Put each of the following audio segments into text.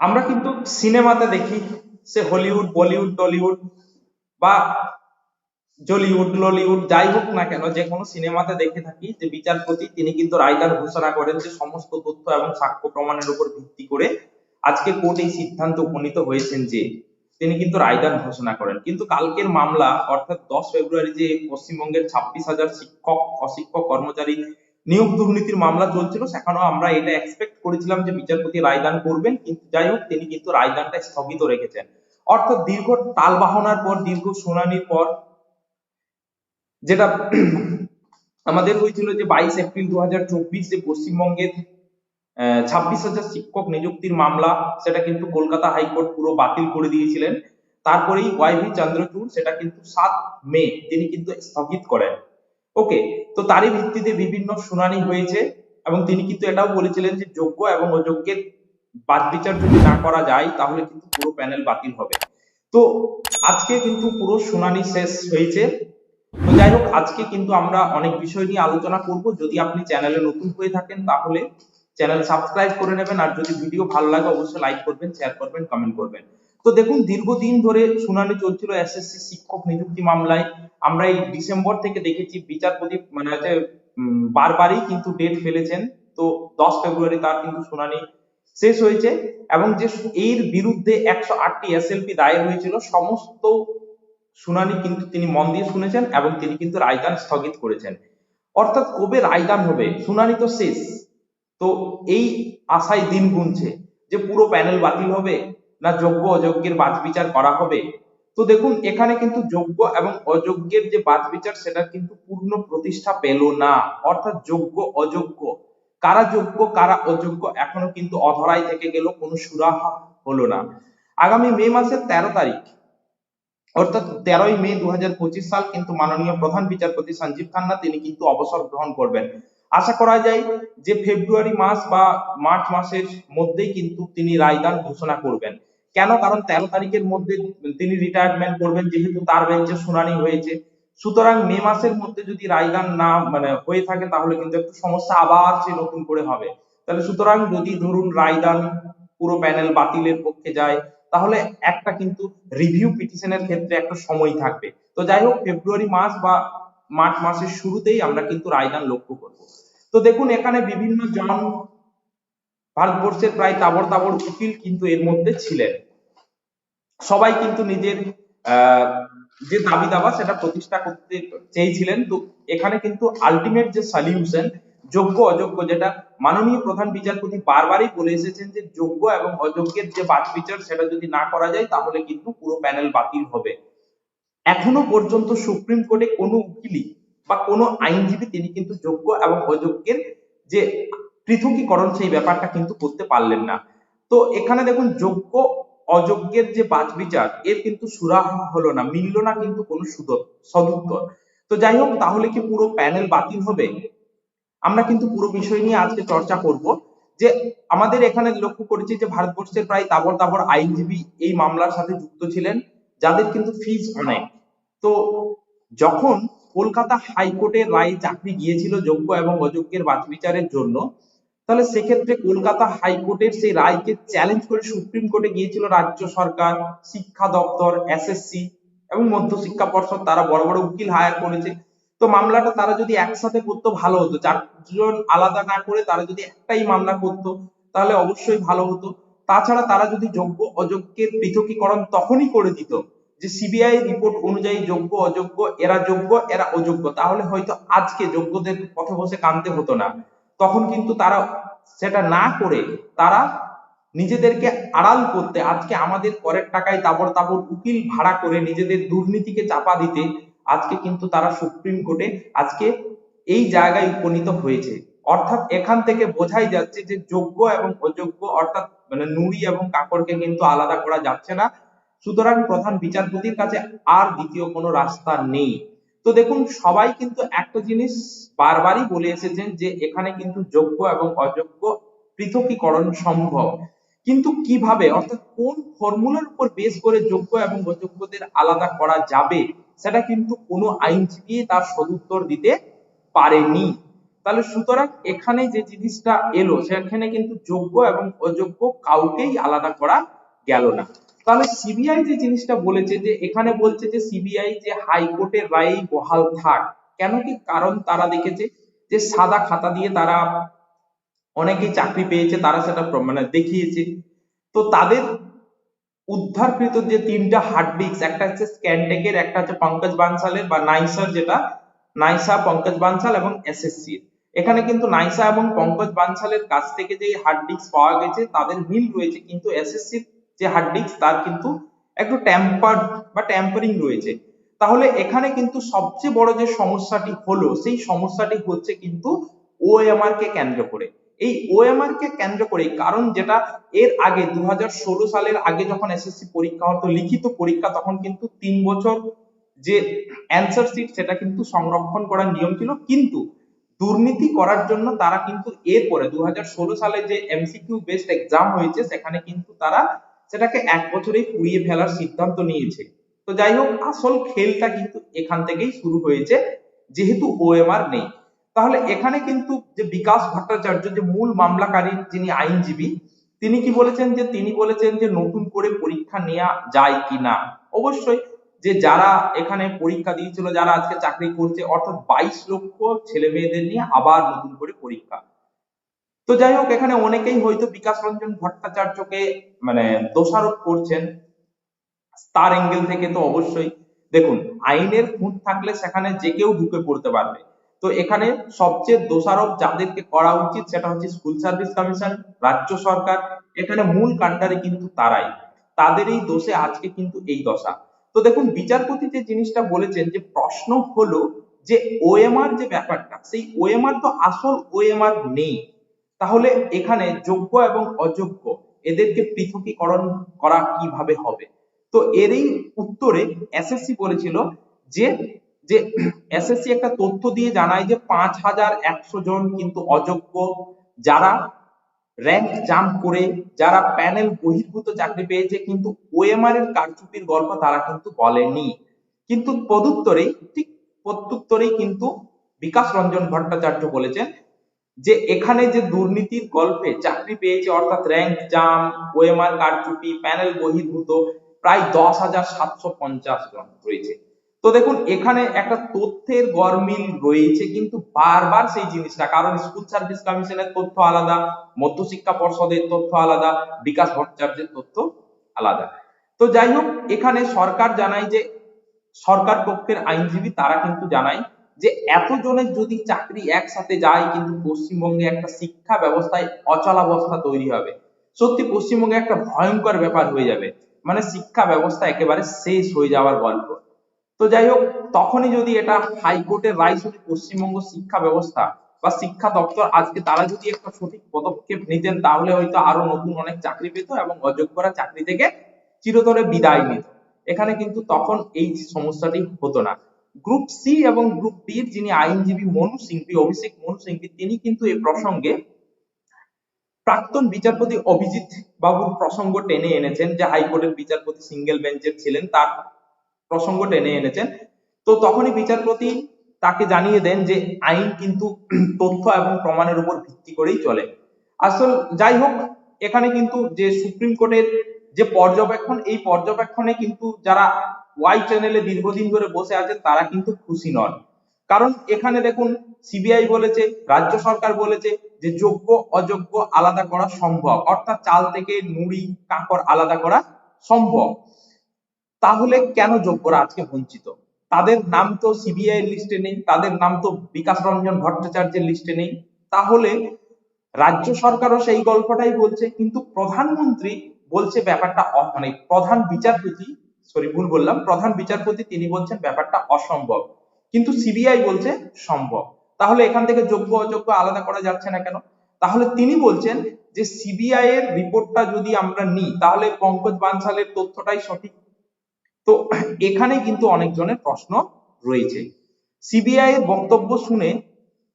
আমরা কিন্তু সিনেমাতে দেখি সে হলিউড, বলিউড, টলিউড বা জলিউড, ললিউড যাই হোক না কেন, যে কোনো সিনেমাতে দেখে থাকি যে বিচারপতি তিনি কিন্তু রায়দান ঘোষণা করেন যে সমস্ত তথ্য এবং সাক্ষ্য প্রমাণের উপর ভিত্তি করে আজকে কোর্ট এই সিদ্ধান্ত উপনীত হয়েছেন যে তিনি কিন্তু রায়দান ঘোষণা করেন। কিন্তু কালকের মামলা, অর্থাৎ দশ ফেব্রুয়ারি যে পশ্চিমবঙ্গের ছাব্বিশ হাজার শিক্ষক, অশিক্ষক, কর্মচারী নিয়োগ দুর্নীতির মামলা চলছিল, সেখানেও আমরা এটা এক্সপেক্ট করেছিলাম যে বিচারপতি রায়দান করবেন, কিন্তু যাই হোক, তিনি কিন্তু রায়দানটা স্থগিত রেখেছেন। অর্থাৎ দীর্ঘ তালবাহনার পর, দীর্ঘ শুনানির পর, যেটা আমাদের হয়েছিল যে বাইশ এপ্রিল দু যে পশ্চিমবঙ্গের ছাব্বিশ হাজার শিক্ষক নিযুক্তির মামলা, সেটা কিন্তু কলকাতা হাইকোর্ট পুরো বাতিল করে দিয়েছিলেন। তারপরেই ওয়াইভি চন্দ্রচূড়, সেটা কিন্তু সাত মে, তিনি কিন্তু স্থগিত করেন। ওকে তো তারই ভিত্তিতে বিভিন্ন শুনানি হয়েছে এবং তিনি কিন্তু এটাও বলেছিলেন যে যোগ্য এবং অযোগ্যের বাদ বিচার যদি না করা যায়, তাহলে কিন্তু পুরো প্যানেল বাতিল হবে। তো আজকে কিন্তু পুরো শুনানি শেষ হয়েছে। তো যাই হোক, আজকে কিন্তু আমরা অনেক বিষয় নিয়ে আলোচনা করব। যদি আপনি চ্যানেলে নতুন হয়ে থাকেন, তাহলে চ্যানেল সাবস্ক্রাইব করে নেবেন। আর যদি ভিডিও ভালো লাগে, অবশ্যই লাইক করবেন শেয়ার করবেন কমেন্ট করবেন। তো দেখুন, দীর্ঘদিন ধরে শুনানি চলছিল এসএসসি শিক্ষক নিযুক্তি মামলায়। আমরা এই ডিসেম্বর থেকে দেখেছি বিচারপতি মানে বারবারই কিন্তু ডেট ফেলেছেন। তো দশ ফেব্রুয়ারি তার কিন্তু শুনানি শেষ হয়েছে এবং যে এর বিরুদ্ধে একশো আটটি এসএলপি দায়ের হয়েছিল, সমস্ত শুনানি কিন্তু তিনি মন দিয়ে শুনেছেন এবং তিনি কিন্তু রায়দান স্থগিত করেছেন। অর্থাৎ কবে রায়দান হবে, শুনানি তো শেষ। তো এই আশায় দিন গুনছে যে পুরো প্যানেল বাতিল হবে না যোগ্য অযোগ্যের বাদ বিচার করা হবে? তো দেখুন, এখানে কিন্তু যোগ্য এবং অযোগ্যের যে বাদ বিচার সেটা কিন্তু পূর্ণ প্রতিষ্ঠা পেল না। অর্থাৎ যোগ্য, অযোগ্য। কারা যোগ্য, কারা অযোগ্য, এখনও কিন্তু অধরাই থেকে গেল, কোনো সুরাহা হলো না। আগামী মে মাসের তেরো তারিখ, অর্থাৎ তেরোই মে দু হাজার পঁচিশ সাল কিন্তু মাননীয় প্রধান বিচারপতি সঞ্জীব খান্না, তিনি কিন্তু অবসর গ্রহণ করবেন। আশা করা যায় যে ফেব্রুয়ারি মাস বা মার্চ মাসের মধ্যেই কিন্তু তিনি রায়দান ঘোষণা করবেন। কেন? কারণ তেরো তারিখের মধ্যে তিনি রিটায়ারমেন্ট করবেন, যেহেতু তার বেঞ্চে শুনানি হয়েছে। সুতরাং মে মাসের মধ্যে যদি রায়গান না মানে হয়ে থাকে, তাহলে কিন্তু একটু সমস্যা আবার সে নতুন করে হবে। তাহলে সুতরাং যদি ধরুন রায়দান পুরো প্যানেল বাতিলের পক্ষে যায়, তাহলে একটা কিন্তু রিভিউ পিটিশনের ক্ষেত্রে একটা সময় থাকবে। তো যাই হোক ফেব্রুয়ারি মাস বা মার্চ মাসের শুরুতেই আমরা কিন্তু রায়দান লক্ষ্য করব। তো দেখুন, এখানে বিভিন্ন জন ভারতবর্ষের প্রায় তাবর তাবর উকিল কিন্তু এর মধ্যে ছিলেন। সবাই কিন্তু নিজের যে দাবি দাবা সেটা প্রতিষ্ঠা করতে চেয়েছিলেন। তো এখানে কিন্তু আলটিমেট যে সলিউশন যোগ্য, অযোগ্য যেটা মাননীয় প্রধান বিচারপতি বারবারই বলে এসেছেন যে যোগ্য এবং অযোগ্যের যে বাদ বিচার সেটা যদি না করা যায়, তাহলে কিন্তু পুরো প্যানেল বাতিল হবে। এখনও পর্যন্ত সুপ্রিম কোর্টে কোনো উকিলই বা কোনো আইনজীবী তিনি কিন্তু যোগ্য এবং অযোগ্যের যে পৃথকীকরণ সেই ব্যাপারটা কিন্তু করতে পারলেন না। তো এখানে দেখুন, যোগ্য অযোগ্যের যে বাদ বিচার এর কিন্তু সুরাহা হলো না, মিলল না কিন্তু কোনো সদুত্তর। তো যাই হোক, তাহলে কি পুরো প্যানেল বাতিল হবে? আমরা কিন্তু পুরো বিষয় নিয়ে আজকে চর্চা করব যে আমাদের এখানে লক্ষ্য করেছি যে ভারতবর্ষের প্রায় তাবর তাবর আইনজীবী এই মামলার সাথে যুক্ত ছিলেন, যাদের কিন্তু ফিজ অনেক। তো যখন কলকাতা হাইকোর্টের রায় চাকরি গিয়েছিল যোগ্য এবং অযোগ্যের বাদ বিচারের জন্য তাহলে সেক্ষেত্রে কলকাতা হাইকোর্টের সেই রায়কে চ্যালেঞ্জ করে সুপ্রিম কোর্টে গিয়েছিল রাজ্য সরকার, শিক্ষা দপ্তর এসএসসি এবং মধ্য শিক্ষা পর্ষদ, তারা বড় বড় উকিল হায়ার করেছে। তো মামলাটা তারা যদি একসাথে করতো ভালো হতো। চারজন আলাদা না করে তারা যদি একটাই মামলা করতো, তাহলে অবশ্যই ভালো হতো। তাছাড়া তারা যদি যোগ্য অযোগ্যের পৃথকীকরণ তখনই করে দিত যে সিবিআই রিপোর্ট অনুযায়ী যোগ্য, অযোগ্য, এরা যোগ্য, এরা অযোগ্য। তাহলে হয়তো আজকে যোগ্যদের পথে বসে কানতে হতো না। তখন কিন্তু তারা সেটা না করে তারা নিজেদেরকে আড়াল করতে, আজকে আমাদের করের টাকায় তাবড় তাবড় উকিল ভাড়া করে নিজেদের দুর্নীতিকে চাপা দিতে, আজকে কিন্তু তারা সুপ্রিম কোর্টে আজকে এই জায়গায় উপনীত হয়েছে। অর্থাৎ এখান থেকে বোঝাই যাচ্ছে যে যোগ্য এবং অযোগ্য, অর্থাৎ মানে নুড়ি এবং কাকড়কে কিন্তু আলাদা করা যাচ্ছে না। সুতরাং প্রধান বিচারপতির কাছে আর দ্বিতীয় কোনো রাস্তা নেই। তো দেখুন, সবাই কিন্তু একটা জিনিস বারবারই বলে এসেছেন যে এখানে কিন্তু যোগ্য এবং অযোগ্য পৃথকীকরণ সম্ভব। কিন্তু কীভাবে? অর্থাৎ কোন ফর্মুলার উপর বেস করে যোগ্য এবং অযোগ্যদের আলাদা করা যাবে, সেটা কিন্তু কোনো আইনজীবী তার সদুত্তর দিতে পারেনি। তাহলে সুতরাং এখানে যে জিনিসটা এলো, সেখানে কিন্তু যোগ্য এবং অযোগ্য কাউকেই আলাদা করা গেল না। তাহলে সিবিআই যে জিনিসটা বলেছে যে, এখানে বলছে যে সিবিআই যে হাইকোর্টের রায়েই বহাল থাক। কেন কি? কারণ তারা দেখেছে যে সাদা খাতা দিয়ে তারা অনেকেই চাকরি পেয়েছে, তারা সেটা মানে দেখিয়েছে। তো তাদের উদ্ধারকৃত যে তিনটা হার্ড ডিস্ক একটা হচ্ছে স্ক্যানটেকের একটা হচ্ছে পঙ্কজ বানসালের বা নাইসার যেটা, নাইসা, পঙ্কজ বানসাল এবং এসএসসি এখানে কিন্তু নাইসা এবং পঙ্কজ বানসালের কাছ থেকে যে হার্ড ডিস্ক পাওয়া গেছে, তাদের মিল রয়েছে, কিন্তু এসএসসির যে হার্ড ডিস্ক তার কিন্তু একটু ট্যাম্পার্ড বা ট্যাম্পারিং রয়েছে। তাহলে এখানে কিন্তু সবচেয়ে বড় যে সমস্যাটি হলো, সেই সমস্যাটি হচ্ছে কিন্তু ওএমআর কে কেন্দ্র করে। এই ওএমআর কে কেন্দ্র করে, কারণ যেটা এর আগে, দুহাজার ষোলো সালের আগে যখন এসএসসি পরীক্ষা হতো, লিখিত পরীক্ষা, তখন কিন্তু তিন বছর যে অ্যান্সার শিট সেটা কিন্তু সংরক্ষণ করার নিয়ম ছিল। কিন্তু দুর্নীতি করার জন্য তারা কিন্তু এরপরে দু হাজার ষোলো সালে যে এমসিকিউ বেসড এক্সাম হয়েছে, সেখানে কিন্তু তারা সেটাকে এক বছরেই পুড়িয়ে ফেলার সিদ্ধান্ত নিয়েছে। তো যাই হোক আসল খেলটা কিন্তু এখান থেকেই শুরু হয়েছে, যেহেতু ওএমআর নেই। তাহলে এখানে কিন্তু যে বিকাশ ভট্টাচার্য, যে মূল মামলাকারী যিনি আইনজীবী, তিনি কি বলেছেন যে, তিনি বলেছেন যে নতুন করে পরীক্ষা নেওয়া যায় কিনা অবশ্যই যে যারা এখানে পরীক্ষা দিয়েছিল, যারা আজকে চাকরি করছে, অর্থাৎ বাইশ লক্ষ ছেলে মেয়েদের নিয়ে আবার নতুন করে পরীক্ষা। তো যাই হোক, এখানে অনেকেই হয়তো বিকাশ রঞ্জন ভট্টাচার্যকে মানে দোষারোপ করছেন। তার অ্যাঙ্গেল থেকে তো অবশ্যই। দেখুন, আইনের খুঁত থাকলে সেখানে যে কেউ ঢুকে পড়তে পারবে। তো এখানে সবচেয়ে দোষারোপ যাদেরকে করা উচিত সেটা হচ্ছে স্কুল সার্ভিস কমিশন, রাজ্য সরকার। এখানে মূল কাণ্ডারে কিন্তু তারাই। তাদের এই দোষে আজকে কিন্তু এই দশা। তো দেখুন, বিচারপতি যে জিনিসটা বলেছেন যে প্রশ্ন হলো যে ওএমআর যে ব্যাপারটা, সেই ওএমআর তো আসল ওএমআর নেই। তাহলে এখানে যোগ্য এবং অযোগ্য এদেরকে পৃথকীকরণ করা কীভাবে হবে? তো এরই উত্তরে এসএসসি বলেছিল যে যে এসএসসি একটা তথ্য দিয়ে জানায় যে পাঁচ হাজার একশো জন কিন্তু অযোগ্য, যারা র্যাঙ্ক জাম্প করে, যারা প্যানেল বহির্ভূত চাকরি পেয়েছে, কিন্তু ওএমআর এর কারচুপির গল্প তারা কিন্তু বলেনি। কিন্তু পদুত্তরেই ঠিক প্রত্যুত্তরেই কিন্তু বিকাশ রঞ্জন ভট্টাচার্য বলেছেন যে এখানে যে দুর্নীতির গল্পে চাকরি পেয়েছে অর্থাৎ র্যাঙ্ক জাম, ওএমআর কারচুপি, প্যানেল বহির্ভূত, প্রায় দশ হাজার সাতশো পঞ্চাশ জন রয়েছে। তো দেখুন, এখানে একটা তথ্যের গরমিল রয়েছে, কিন্তু বারবার সেই জিনিসটা, কারণ স্কুল সার্ভিস কমিশনের তথ্য আলাদা, মধ্যশিক্ষা পর্ষদের তথ্য আলাদা, বিকাশ ভট্টাচার্যের তথ্য আলাদা। তো যাই হোক, এখানে সরকার জানায় যে, সরকার পক্ষের আইনজীবী তারা কিন্তু জানায় যে এতজনের যদি চাকরি একসাথে যায়, কিন্তু পশ্চিমবঙ্গে একটা শিক্ষা ব্যবস্থায় অচলাবস্থা তৈরি হবে, সত্যি পশ্চিমবঙ্গে একটা ভয়ঙ্কর ব্যাপার হয়ে যাবে। মানে শিক্ষা ব্যবস্থা একেবারে শেষ হয়ে যাওয়ার গল্প। তো যাই হোক, তখনই যদি এটা হাইকোর্টের রায় শুনে পশ্চিমবঙ্গ শিক্ষা ব্যবস্থা বা শিক্ষা দপ্তর আজকে তারা যদি একটা সঠিক পদক্ষেপ নিতেন, তাহলে হয়তো আরও নতুন অনেক চাকরি পেত এবং অযোগ্যরা চাকরি থেকে চিরতরে বিদায় নিত। এখানে কিন্তু তখন এই সমস্যাটি হতো না। গ্রুপ সি এবং গ্রুপ এর যিনি আইনজীবী মনু সিংভি অভিষেক মনু সিংভি তিনি কিন্তু এই প্রসঙ্গে প্রাক্তন বিচারপতি অভিজিৎ বাবুর প্রসঙ্গ টেনে এনেছেন যে হাইকোর্টের বিচারপতি সিঙ্গেল বেঞ্চের ছিলেন, তার প্রসঙ্গ টেনে এনেছেন। তো তখনই বিচারপতি তাকে জানিয়ে দেন যে আইন কিন্তু তথ্য এবং প্রমাণের উপর ভিত্তি করেই চলে। আসল যাই হোক, এখানে কিন্তু যে সুপ্রিম কোর্টের যে পর্যবেক্ষণ, এই পর্যবেক্ষণে কিন্তু যারা ওয়াই চ্যানেলে দীর্ঘদিন ধরে বসে আছে, তারা কিন্তু খুশি নন। কারণ এখানে দেখুন সিবিআই বলেছে, রাজ্য সরকার বলেছে যে যোগ্য, অযোগ্য আলাদা করা সম্ভব। অর্থাৎ চাল থেকে নুড়ি কাঁকর আলাদা করা সম্ভব। তাহলে কেন যোগ্যরা আজকে বঞ্চিত? তাদের নাম তো সিবিআই লিস্টে নেই, তাদের নাম তো বিকাশ রঞ্জন ভট্টাচার্যের লিস্টে নেই। তাহলে রাজ্য সরকারও সেই গল্পটাই বলছে, কিন্তু প্রধানমন্ত্রী বলছে ব্যাপারটা মানে প্রধান বিচারপতি সরি, ভুল বললাম। প্রধান বিচারপতি তিনি বলছেন ব্যাপারটা অসম্ভব। কিন্তু সিবিআই বলছে সম্ভব। তাহলে এখান থেকে যোগ্য অযোগ্য আলাদা করা যাচ্ছে না কেন? তাহলে তিনি বলছেন যে সিবিআই এর রিপোর্টটা যদি আমরা নিই, তাহলে পঙ্কজ বানসালের তথ্যটাই সঠিক। তো এখানে কিন্তু অনেকজনের প্রশ্ন রয়েছে। সিবিআই এর বক্তব্য শুনে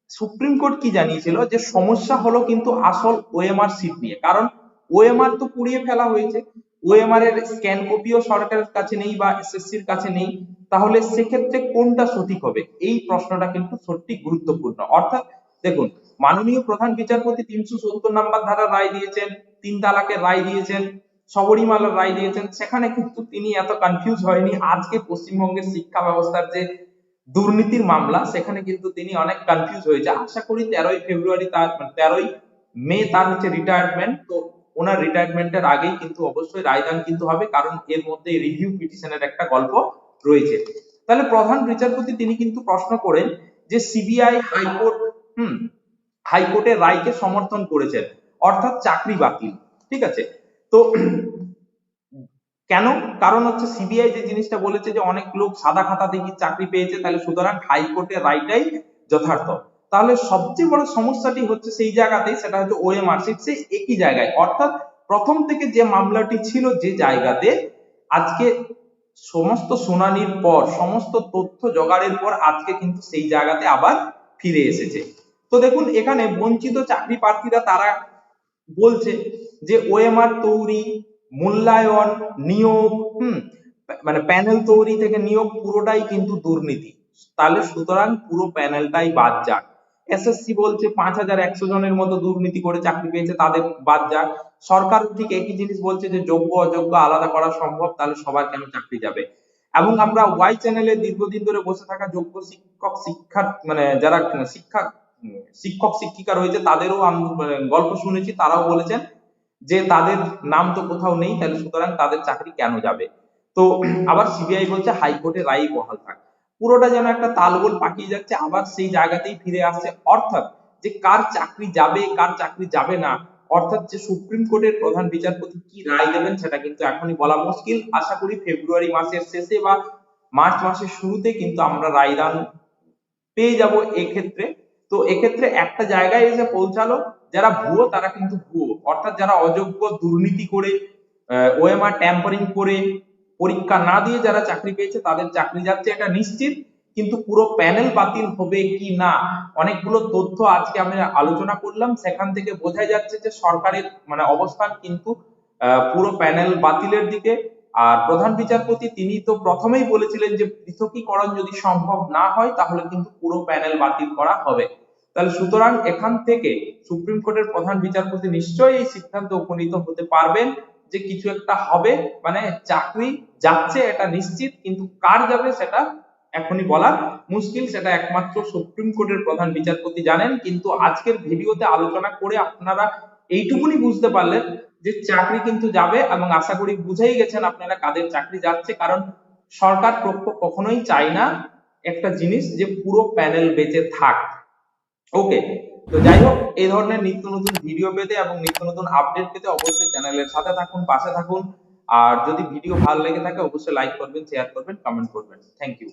সুপ্রিম কোর্ট কি জানিয়েছিল? যে সমস্যা হলো কিন্তু আসল ওএমআর সিট নিয়ে। কারণ ওএমআর তো পুড়িয়ে ফেলা হয়েছে। ওএমআর এর স্ক্যান কপিও সরকারের কাছে নেই বা এসএসসি এর কাছে নেই, তাহলে সেক্ষেত্রে কোনটা সঠিক হবে? এই প্রশ্নটা কিন্তু সত্যি গুরুত্বপূর্ণ। অর্থাৎ দেখুন, মাননীয় প্রধান বিচারপতি তিনশো সত্তর নাম্বার ধারা রায় দিয়েছেন, তিন তালাকের রায় দিয়েছেন সবরীমালার রায় দিয়েছেন, সেখানে কিন্তু তিনি এত কনফিউজ হয়নি। আজকে পশ্চিমবঙ্গের শিক্ষা ব্যবস্থার যে দুর্নীতির মামলা, সেখানে কিন্তু তিনি অনেক কনফিউজ হয়েছে। আশা করি তেরোই ফেব্রুয়ারি তার, তেরোই মে তার হচ্ছে রিটায়ারমেন্ট তো ওনার রিটায়ারমেন্টের আগেই কিন্তু অবশ্যই রায়দান কিন্তু হবে, কারণ এর মধ্যে রিভিউ পিটিশনের একটা গল্প রয়েছে। তাহলে প্রধান বিচারপতি তিনি কিন্তু প্রশ্ন করেন যে সিবিআই হাইকোর্ট, হুম, হাইকোর্টের রায়কে সমর্থন করেছেন, অর্থাৎ চাকরি বাতিল, ঠিক আছে? তো কেন? কারণ হচ্ছে সিবিআই যে জিনিসটা বলেছে যে অনেক লোক সাদা খাতা দেখি চাকরি পেয়েছে, তাহলে সুতরাং হাইকোর্টের রায়টাই যথার্থ। তাহলে সবচেয়ে বড় সমস্যাটি হচ্ছে সেই জায়গাতেই সেটা হচ্ছে ওএমআর সিট সেই একই জায়গায়। অর্থাৎ প্রথম থেকে যে মামলাটি ছিল যে জায়গাতে আজকে সমস্ত শুনানির পর, সমস্ত তথ্য জোগাড়ের পর আজকে কিন্তু সেই জায়গাতে আবার ফিরে এসেছে। তো দেখুন, এখানে বঞ্চিত চাকরি প্রার্থীরা তারা বলছে যে ওএমআর তৈরি, মূল্যায়ন, নিয়োগ, হুম মানে প্যানেল তৈরি থেকে নিয়োগ পুরোটাই কিন্তু দুর্নীতি। তাহলে সুতরাং পুরো প্যানেলটাই বাদ যাক। এসএসসি বলছে পাঁচ হাজার একশো জনের মতো দুর্নীতি করে চাকরি পেয়েছে, তাদের বাদ যাক। সরকার ঠিক একই জিনিস বলছে যে, যোগ্য, অযোগ্য, আলাদা করা সম্ভব, তাহলে সবার কেন চাকরি যাবে? এবং আমরা ওয়াই চ্যানেলে দীর্ঘদিন ধরে বসে থাকা যোগ্য শিক্ষক শিক্ষা মানে যারা, শিক্ষা, শিক্ষক, শিক্ষিকা রয়েছে, তাদেরও মানে গল্প শুনেছি, তারাও বলেছেন যে, তাদের নাম তো কোথাও নেই, তাহলে সুতরাং তাদের চাকরি কেন যাবে? তো আবার সিবিআই বলছে, হাইকোর্টে রায় বহাল থাক। পুরোটা যেন একটা তালগোল পাকিয়ে যাচ্ছে, আবার সেই জায়গাতেই ফিরে আসছে। অর্থাৎ যে কার চাকরি যাবে, কার চাকরি যাবে না, অর্থাৎ যে সুপ্রিম কোর্টের প্রধান বিচারপতি কি রায় দেবেন সেটা কিন্তু এখনই বলা মুশকিল। আশা করি ফেব্রুয়ারি মাসের শেষে বা মার্চ মাসের শুরুতে কিন্তু আমরা রায়দান পেয়ে যাব এক্ষেত্রে। তো এক্ষেত্রে একটা জায়গায় এসে পৌঁছালো, যারা ভুয়ো তারা কিন্তু ভুয়ো। অর্থাৎ যারা অযোগ্য দুর্নীতি করে ওএমআর ট্যাম্পারিং করে পরীক্ষা না দিয়ে যারা চাকরি পেয়েছে তাদের চাকরি যাচ্ছে এটা নিশ্চিত, কিন্তু পুরো প্যানেল বাতিল হবে কি না? অনেকগুলো তথ্য আজকে আমরা আলোচনা করলাম, সেখান থেকে বোঝা যাচ্ছে যে সরকারের মানে অবস্থান কিন্তু পুরো প্যানেল বাতিলের দিকে। আর প্রধান বিচারপতি তিনি তো প্রথমেই বলেছিলেন যে পৃথকীকরণ যদি সম্ভব না হয়, তাহলে কিন্তু পুরো প্যানেল বাতিল করা হবে। তাহলে সুতরাং এখান থেকে সুপ্রিম কোর্টের প্রধান বিচারপতি নিশ্চয়ই এই সিদ্ধান্তে উপনীত হতে পারবেন। যে কিছু একটা হবে মানে চাকরি যাচ্ছে এটা নিশ্চিত, কিন্তু কার যাবে সেটা এখনই বলা মুশকিল, সেটা একমাত্র সুপ্রিম কোর্টের প্রধান বিচারপতি জানেন, কিন্তু আজকের ভিডিওতে আলোচনা করে আপনারা এইটুকুনি বুঝতে পারলেন যে চাকরি কিন্তু যাবে এবং আশা করি বুঝেই গেছেন আপনারা কাদের চাকরি যাচ্ছে, কারণ সরকার পক্ষ কখনোই চায় না একটা জিনিস যে পুরো প্যানেল বেঁচে থাক। ওকে তো যাই হোক, এই ধরনের নিত্য নতুন ভিডিও পেতে এবং নিত্য নতুন আপডেট পেতে অবশ্যই চ্যানেলের সাথে থাকুন, পাশে থাকুন। আর যদি ভিডিও ভালো লেগে থাকে, অবশ্যই লাইক করবেন শেয়ার করবেন কমেন্ট করবেন। Thank you